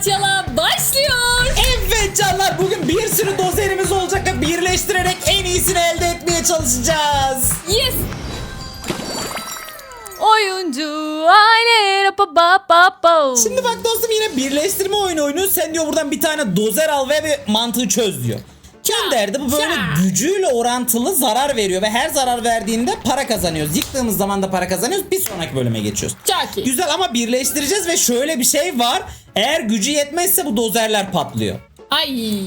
parçala başlıyor. Evet canlar bugün bir sürü dozerimiz olacak ve birleştirerek en iyisini elde etmeye çalışacağız. Yes. Oyuncu aile pa pa pa pa. Şimdi bak dostum yine birleştirme oyunu oynuyoruz. Sen diyor buradan bir tane dozer al ve bir mantığı çöz diyor. Gönderdi bu böyle gücüyle orantılı zarar veriyor ve her zarar verdiğinde para kazanıyoruz. Yıktığımız zaman da para kazanıyoruz. Bir sonraki bölüme geçiyoruz. Çok iyi. Güzel ama birleştireceğiz ve şöyle bir şey var. Eğer gücü yetmezse bu dozerler patlıyor. Ay.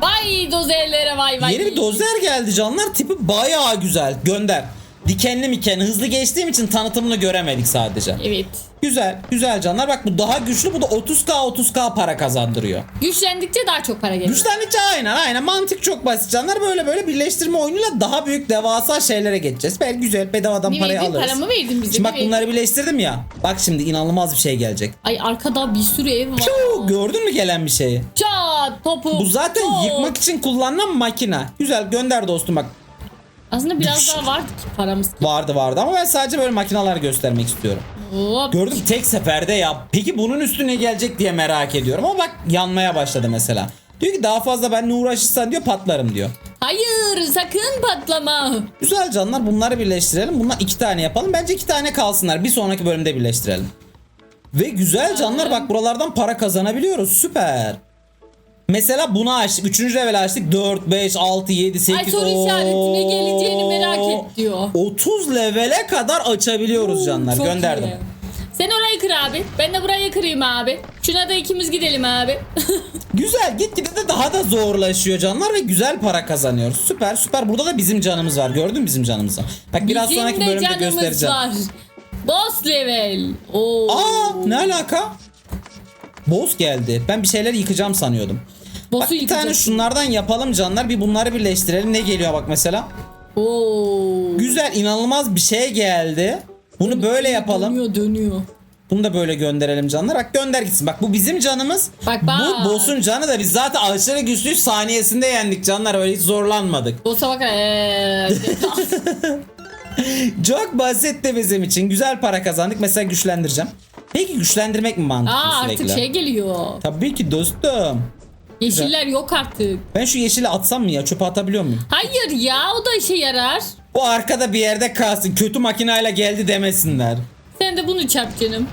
Vay dozerlere vay vay. Yeni bir dozer geldi canlar tipi bayağı güzel. Gönder. Dikenli mikenli hızlı geçtiğim için tanıtımını göremedik sadece. Evet. Güzel güzel canlar bak bu daha güçlü bu da 30k 30k para kazandırıyor. Güçlendikçe daha çok para geliyor. Güçlendikçe aynen aynen mantık çok basit canlar böyle böyle birleştirme oyunuyla daha büyük devasa şeylere geçeceğiz. Belki güzel bedavadan Ne parayı verdin? alırız. Paramı verdin bize. Şimdi bak bunları birleştirdim ya. Bak şimdi inanılmaz bir şey gelecek. Ay arkada bir sürü ev var. Piu, gördün mü gelen bir şeyi? Çat topu. Bu zaten top. yıkmak için kullanılan makine. Güzel gönder dostum bak. Aslında biraz daha vardı ki paramız. Vardı vardı ama ben sadece böyle makineler göstermek istiyorum. Hop. Gördüm tek seferde ya. Peki bunun üstüne gelecek diye merak ediyorum ama bak yanmaya başladı mesela. Diyor ki daha fazla benimle uğraşırsan diyor patlarım diyor. Hayır sakın patlama. Güzel canlar bunları birleştirelim. Bundan iki tane yapalım. Bence iki tane kalsınlar. Bir sonraki bölümde birleştirelim. Ve güzel canlar bak buralardan para kazanabiliyoruz. Süper. Mesela bunu açtık. Üçüncü level açtık. 4, 5, 6, 7, 8. Ay soru işaretine geleceğini merak et diyor. 30 levele kadar açabiliyoruz canlar. Çok Gönderdim. iyi. Sen orayı kır abi. Ben de burayı kırayım abi. Şuna da ikimiz gidelim abi. Güzel gitgide de daha da zorlaşıyor canlar ve güzel para kazanıyoruz. Süper süper. Burada da bizim canımız var. Gördün mü bizim canımızı? Bak biraz Bizim sonraki de bölümde canımız göstereceğim. var. Boss level. Oo. Aa ne alaka? Boss geldi. Ben bir şeyler yıkacağım sanıyordum. Boss'u bak bir tane yıkacaksın. şunlardan yapalım canlar. Bir bunları birleştirelim. Ne geliyor bak mesela? Oo. Güzel inanılmaz bir şey geldi. Bunu böyle yapalım. Dönüyor dönüyor. Bunu da böyle gönderelim canlar. Bak gönder gitsin. Bak bu bizim canımız. Bak, bak. Bu boss'un canı da biz zaten aşırı güçlüyüz. Saniyesinde yendik canlar. Öyle hiç zorlanmadık. Boss'a bak. Ee, Çok basit de bizim için. Güzel para kazandık. Mesela güçlendireceğim. Peki güçlendirmek mi mantıklı Aa sürekli? artık şey geliyor. Tabii ki dostum. Yeşiller yok artık. Ben şu yeşili atsam mı ya? Çöpe atabiliyor muyum? Hayır ya o da işe yarar. O arkada bir yerde kalsın. Kötü makinayla geldi demesinler. Sen de bunu çarp canım.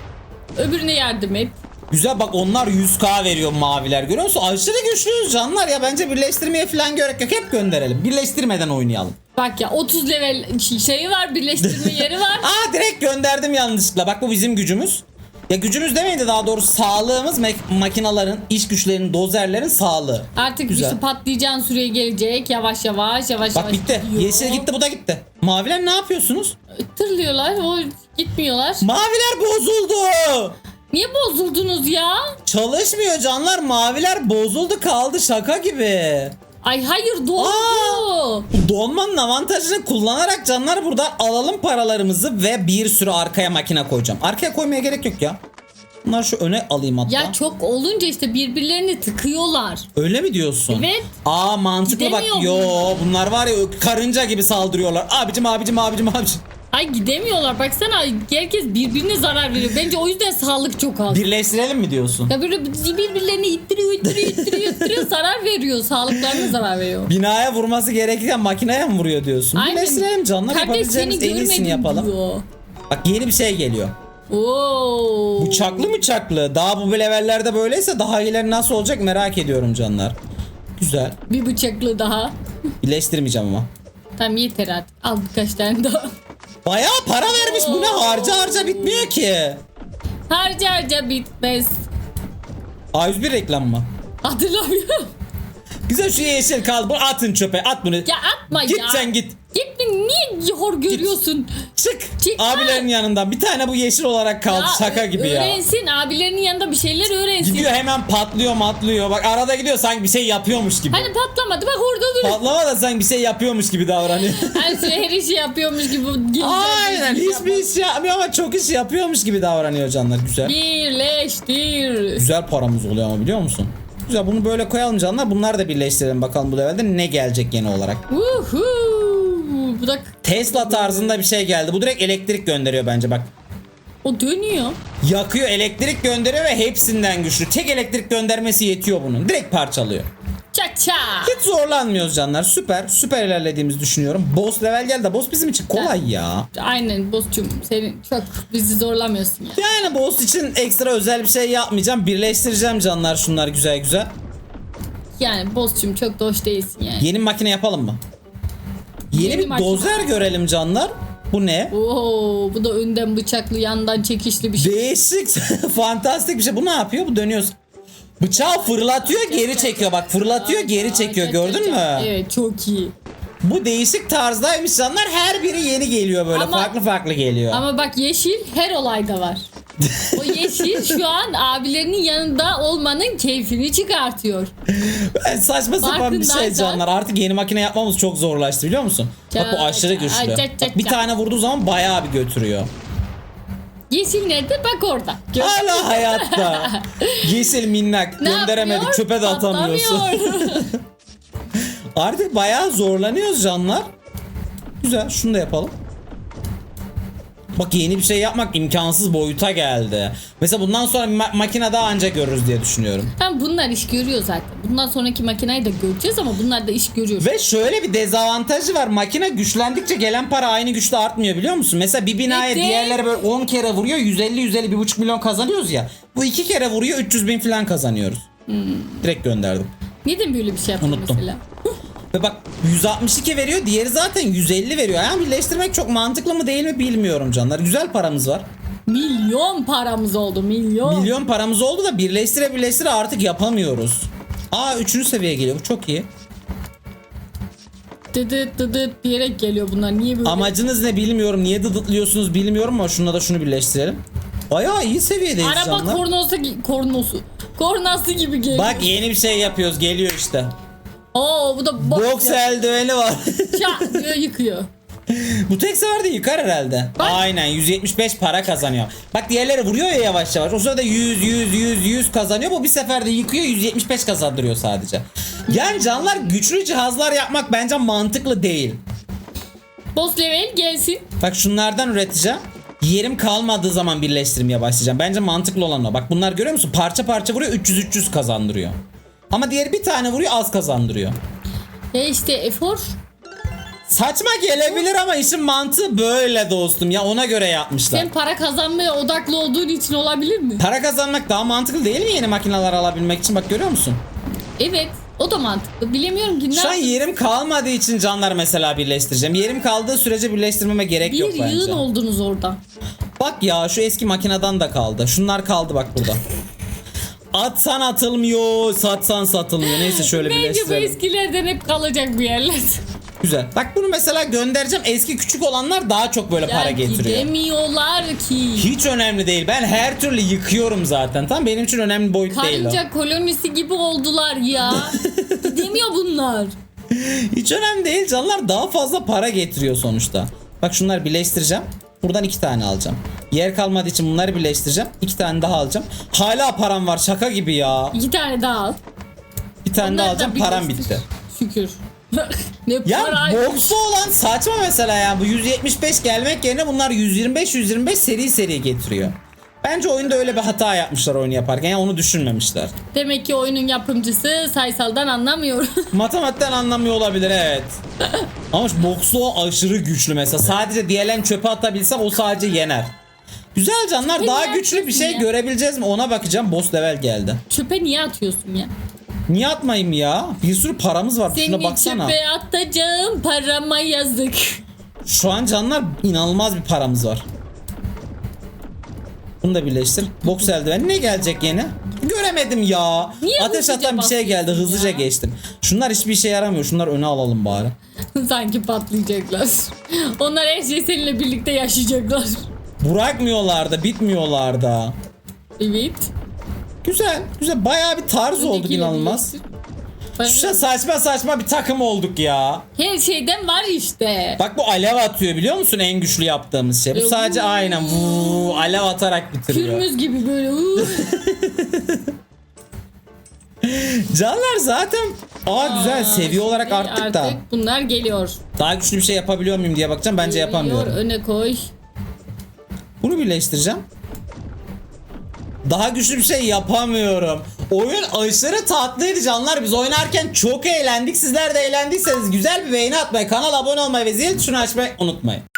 Öbürüne yardım et. Güzel bak onlar 100k veriyor maviler görüyor musun? Aşırı güçlüyüz canlar ya. Bence birleştirmeye falan gerek yok. Hep gönderelim. Birleştirmeden oynayalım. Bak ya 30 level şeyi var birleştirme yeri var. Aa direkt gönderdim yanlışlıkla. Bak bu bizim gücümüz. Ya gücümüz demeyin de daha doğrusu sağlığımız makinaların, iş güçlerinin, dozerlerin sağlığı. Artık Güzel. işte patlayacağın süreye gelecek yavaş yavaş yavaş Bak yavaş bitti. gidiyor. Yeşil gitti bu da gitti. Maviler ne yapıyorsunuz? Tırlıyorlar o gitmiyorlar. Maviler bozuldu. Niye bozuldunuz ya? Çalışmıyor canlar. Maviler bozuldu kaldı şaka gibi. Ay hayır doğru. Donmanın avantajını kullanarak canlar burada alalım paralarımızı ve bir sürü arkaya makine koyacağım. Arkaya koymaya gerek yok ya. Bunları şu öne alayım hatta. Ya çok olunca işte birbirlerini tıkıyorlar. Öyle mi diyorsun? Evet. Aa mantıklı bak. Gidemiyor Yo bunlar var ya karınca gibi saldırıyorlar. Abicim abicim abicim abicim. Ay gidemiyorlar baksana herkes birbirine zarar veriyor. Bence o yüzden sağlık çok az. Birleştirelim mi diyorsun? Ya böyle birbirlerini ittiriyor ittiriyor ittiriyor ittiriyor zarar veriyor. Sağlıklarına zarar veriyor. Binaya vurması gerekirken makineye mi vuruyor diyorsun? Aynen. Birleştirelim canlar Kardeş yapabileceğimiz en iyisini yapalım. diyor. Bak yeni bir şey geliyor. Oo. Bıçaklı bıçaklı. Daha bu levellerde böyleyse daha ileri nasıl olacak merak ediyorum canlar. Güzel. Bir bıçaklı daha. Birleştirmeyeceğim ama. Tamam yeter artık. Al birkaç tane daha. Bayağı para vermiş bu ne harca harca bitmiyor ki. Harca harca bitmez. A101 reklam mı? Hatırlamıyorum. Güzel şu yeşil kaldı. Bunu atın çöpe. At bunu. Ya atma git ya. sen git. Gitme niye hor görüyorsun? Çık. Çık. Abilerin yanından. Bir tane bu yeşil olarak kaldı. Ya, Şaka gibi ya. Öğrensin abilerinin yanında bir şeyler öğrensin. Gidiyor hemen patlıyor matlıyor. Bak arada gidiyor sanki bir şey yapıyormuş gibi. Hani patlamadı bak orada dur. Patlama da sanki bir şey yapıyormuş gibi davranıyor. Her şey her işi yapıyormuş gibi. Aynen hiçbir iş yapmıyor ama çok iş yapıyormuş gibi davranıyor canlar. Güzel. Birleştir. Güzel paramız oluyor ama biliyor musun? Güzel bunu böyle koyalım canlar. Bunları da birleştirelim bakalım bu levelde ne gelecek yeni olarak. Uhu. Bu da Tesla tarzında bir şey geldi. Bu direkt elektrik gönderiyor bence bak. o dönüyor. Yakıyor elektrik gönderiyor ve hepsinden güçlü. Tek elektrik göndermesi yetiyor bunun. Direkt parçalıyor. Çak çak. Hiç zorlanmıyoruz canlar. Süper. Süper ilerlediğimizi düşünüyorum. Boss level geldi. de Boss bizim için kolay ya. Aynen boss'cum senin çok bizi zorlamıyorsun ya. Yani boss için ekstra özel bir şey yapmayacağım. Birleştireceğim canlar şunlar güzel güzel. Yani boss'cum çok da hoş değilsin yani. Yeni makine yapalım mı? Yeni, bir dozer görelim canlar. Bu ne? Oo, bu da önden bıçaklı yandan çekişli bir şey. Değişik, fantastik bir şey. Bu ne yapıyor? Bu dönüyor. Bıçağı fırlatıyor, geri çekiyor. Bak fırlatıyor, geri çekiyor. Çak, Gördün mü? Evet çok iyi. Bu değişik tarzdaymış canlar. Her biri yeni geliyor böyle. Ama- farklı farklı geliyor. Ama bak yeşil her olayda var. O yeşil şu an abilerinin yanında olmanın keyfini çıkartıyor. Evet, Saçma sapan bir şey canlar. Artık yeni makine yapmamız çok zorlaştı biliyor musun? Bak bu Çak, aşırı çak, güçlü. çak, çak, Bak, bir çak. tane vurduğu zaman bayağı bir götürüyor. Yeşil nerede? Bak orada. Gör- Hala hayatta. Yeşil minnak. Ne Gönderemedik. yapıyor? Çöpe de atamıyorsun. Artık bayağı zorlanıyoruz canlar. Güzel. Şunu da yapalım. Bak yeni bir şey yapmak imkansız boyuta geldi. Mesela bundan sonra ma- makine daha anca görürüz diye düşünüyorum. Tamam bunlar iş görüyor zaten. Bundan sonraki makineyi de göreceğiz ama bunlar da iş görüyor. Ve şöyle bir dezavantajı var. Makine güçlendikçe gelen para aynı güçte artmıyor biliyor musun? Mesela bir binaya Evet. diğerleri böyle 10 kere vuruyor 150 150 1,5 milyon kazanıyoruz ya. Bu iki kere vuruyor 300 bin falan kazanıyoruz. Direkt gönderdim. Neden böyle bir şey yaptın Unuttum. mesela? Ve bak 162 veriyor diğeri zaten 150 veriyor. Yani birleştirmek çok mantıklı mı değil mi bilmiyorum canlar. Güzel paramız var. Milyon paramız oldu milyon. Milyon paramız oldu da birleştire birleştire artık yapamıyoruz. Aa 3. seviye geliyor bu çok iyi. Dıdıt dıdıt diyerek geliyor bunlar. Niye böyle? Amacınız ne bilmiyorum. Niye dıdıtlıyorsunuz bilmiyorum ama şununla da şunu birleştirelim. Bayağı iyi seviyedeyiz Araba canlar. kornosu, kornosu. Kornası gibi geliyor. Bak yeni bir şey yapıyoruz geliyor işte. Oo bu da boks. Boks eldiveni var. Çat diyor yıkıyor. bu tek seferde yıkar herhalde. Bak. Aynen 175 para kazanıyor. Bak diğerleri vuruyor ya yavaş yavaş. O sırada 100 100 100 100 kazanıyor. Bu bir seferde yıkıyor 175 kazandırıyor sadece. Yani canlar güçlü cihazlar yapmak bence mantıklı değil. Boss level gelsin. Bak şunlardan üreteceğim. Yerim kalmadığı zaman birleştirmeye başlayacağım. Bence mantıklı olan o. Bak bunlar görüyor musun? Parça parça vuruyor 300-300 kazandırıyor. Ama diğeri bir tane vuruyor az kazandırıyor. E işte efor. Saçma gelebilir ama işin mantığı böyle dostum ya ona göre yapmışlar. Sen para kazanmaya odaklı olduğun için olabilir mi? Para kazanmak daha mantıklı değil mi yeni makineler alabilmek için? Bak görüyor musun? Evet. O da mantıklı. Bilemiyorum ki Şu an yerim kalmadığı için canlar mesela birleştireceğim. Yerim kaldığı sürece birleştirmeme gerek yok Bir bence. yığın oldunuz orada. Bak ya şu eski makineden de kaldı. Şunlar kaldı bak burada. Atsan atılmıyor, satsan satılmıyor. Neyse şöyle Bence bu birleştirelim. eskilerden hep kalacak bir yerler. Güzel. Bak bunu mesela göndereceğim. Eski küçük olanlar daha çok böyle para Ya getiriyor. Gidemiyorlar ki. Hiç önemli değil. Ben her türlü yıkıyorum zaten. Tamam benim için önemli boyut değil o. Karınca kolonisi gibi oldular ya. Gidemiyor bunlar. Hiç önemli değil. Canlar daha fazla para getiriyor sonuçta. Bak şunları birleştireceğim. Buradan iki tane alacağım. Yer kalmadığı için bunları birleştireceğim. İki tane daha alacağım. Hala param var şaka gibi ya. İki tane daha al. Bir tane daha Onları da alacağım param bitti. Şükür. ne Ya bokslu olan saçma mesela ya. Bu 175 gelmek yerine bunlar 125 125 seri seri getiriyor. Bence oyunda öyle bir hata yapmışlar oyunu yaparken. Yani onu düşünmemişler. Demek ki oyunun yapımcısı sayısaldan anlamıyor. Matematikten anlamıyor olabilir evet. Ama bokslu aşırı güçlü mesela. Sadece diğerlerini çöpe atabilsem o sadece yener. Güzel canlar Çöpe daha niye güçlü bir şey ya? görebileceğiz mi ona bakacağım. Boss level geldi. Çöpe niye atıyorsun ya? Niye atmayayım ya? Bir sürü paramız var. Şuna Seni baksana. çöpe atacağım parama yazık. Şu an canlar inanılmaz bir paramız var. Bunu da birleştir. Boks eldiveni ne gelecek yeni? Göremedim ya. Niye Ateş hızlıca atan bir şey geldi. basıyorsun Hızlıca ya? geçtim. Şunlar hiçbir işe yaramıyor. Şunları öne alalım bari. Sanki patlayacaklar. Onlar her şey seninle birlikte yaşayacaklar. Bırakmıyorlar da bitmiyorlar da. Evet. Güzel. Güzel. Bayağı bir tarz Öndekiyle inanılmaz. birleştir. Şu saçma saçma bir takım olduk ya. Her şeyden var işte. Bak bu alev atıyor biliyor musun en güçlü yaptığımız şey. Bu sadece aynen vuu, alev atarak bitiriyor. Kürmüz gibi böyle. Canlar zaten Aa güzel seviye olarak Aa, arttık da. artık bunlar geliyor. Daha güçlü bir şey yapabiliyor muyum diye bakacağım. Bence Geliyor, yapamıyorum. Öne koy. Bunu birleştireceğim. Daha güçlü bir şey yapamıyorum. Oyun aşırı tatlıydı canlar. Biz oynarken çok eğlendik. Sizler de eğlendiyseniz güzel bir beğeni atmayı, kanala abone olmayı ve zil tuşunu açmayı unutmayın.